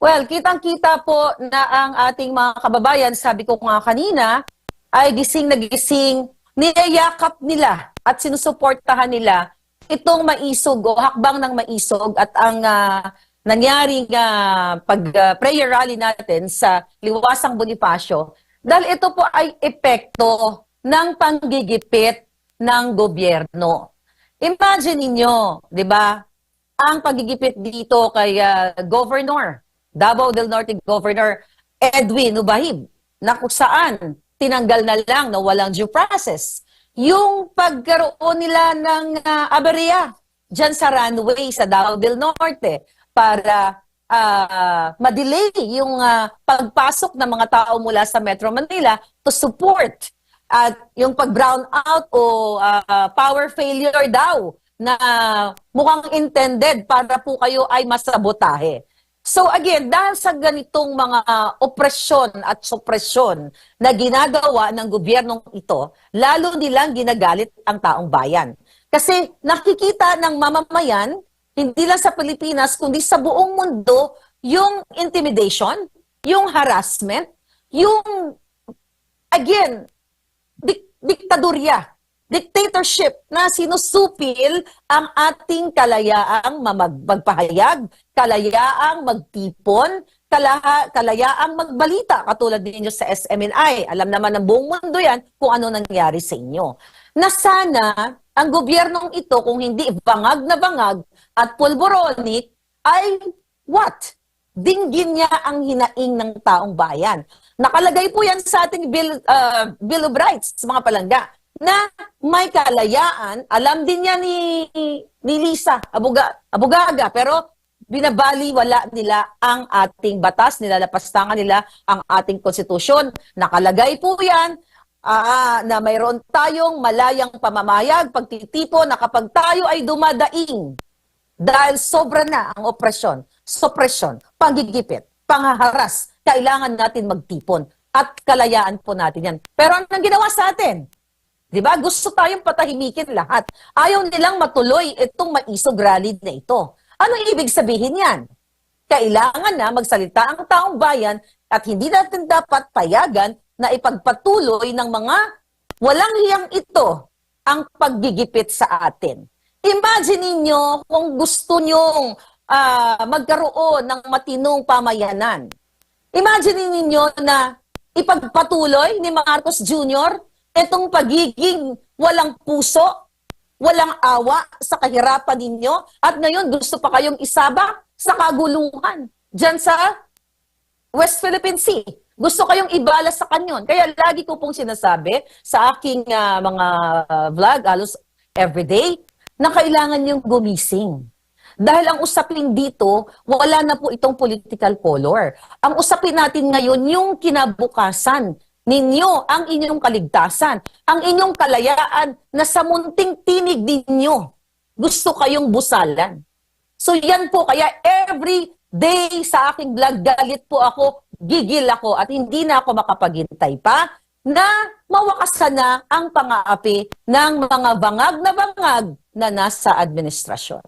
Well, kitang-kita po na ang ating mga kababayan, sabi ko nga kanina, ay gising na gising, niyayakap nila at sinusuportahan nila itong maisog o hakbang ng maisog at ang ah, nangyaring ah, pag-prayer rally natin sa Liwasang Bonifacio dahil ito po ay epekto ng panggigipit ng gobyerno. Imagine ninyo, di ba, ang pagigipit dito kay ah, Governor, Davao del Norte Governor Edwin Ubahib, na kung saan tinanggal na lang na walang due process. Yung pagkaroon nila ng uh, aberya dyan sa runway sa Davao del Norte para ah, madelay yung ah, pagpasok ng mga tao mula sa Metro Manila to support at yung pag-brown out o ah, power failure daw na mukhang intended para po kayo ay masabotahe. So again, dahil sa ganitong mga opresyon at supresyon na ginagawa ng gobyernong ito, lalo nilang ginagalit ang taong bayan. Kasi nakikita ng mamamayan, hindi lang sa Pilipinas, kundi sa buong mundo, yung intimidation, yung harassment, yung, again, dik- diktadorya, dictatorship na sinusupil ang ating kalayaang magpahayag, kalayaang magtipon, kalaha, kalayaang magbalita katulad ninyo sa SMNI. Alam naman ng buong mundo yan kung ano nangyari sa inyo. Na sana ang gobyernong ito kung hindi bangag na bangag at pulboronic ay what? Dinggin niya ang hinaing ng taong bayan. Nakalagay po yan sa ating Bill, uh, Bill of Rights, mga palangga na may kalayaan, alam din niya ni, ni Lisa, abuga, abugaga, pero binabali wala nila ang ating batas, nilalapastangan nila ang ating konstitusyon. Nakalagay po yan ah, na mayroon tayong malayang pamamayag, pagtitipo na kapag tayo ay dumadaing dahil sobra na ang opresyon, suppression, panggigipit, panghaharas, kailangan natin magtipon at kalayaan po natin yan. Pero anong ginawa sa atin? 'Di ba? Gusto tayong patahimikin lahat. Ayaw nilang matuloy itong maisog rally na ito. Ano ibig sabihin 'yan? Kailangan na magsalita ang taong bayan at hindi natin dapat payagan na ipagpatuloy ng mga walang hiyang ito ang paggigipit sa atin. Imagine ninyo kung gusto nyong ah, magkaroon ng matinong pamayanan. Imagine ninyo na ipagpatuloy ni Marcos Jr itong pagiging walang puso, walang awa sa kahirapan ninyo, at ngayon gusto pa kayong isaba sa kaguluhan dyan sa West Philippine Sea. Gusto kayong ibala sa kanyon. Kaya lagi ko pong sinasabi sa aking ah, mga vlog, halos everyday, na kailangan yung gumising. Dahil ang usapin dito, wala na po itong political color. Ang usapin natin ngayon, yung kinabukasan ninyo ang inyong kaligtasan, ang inyong kalayaan na sa munting tinig ninyo gusto kayong busalan. So yan po, kaya every day sa aking vlog, galit po ako, gigil ako at hindi na ako makapaghintay pa na mawakasan na ang pangaapi ng mga bangag na bangag na nasa administrasyon.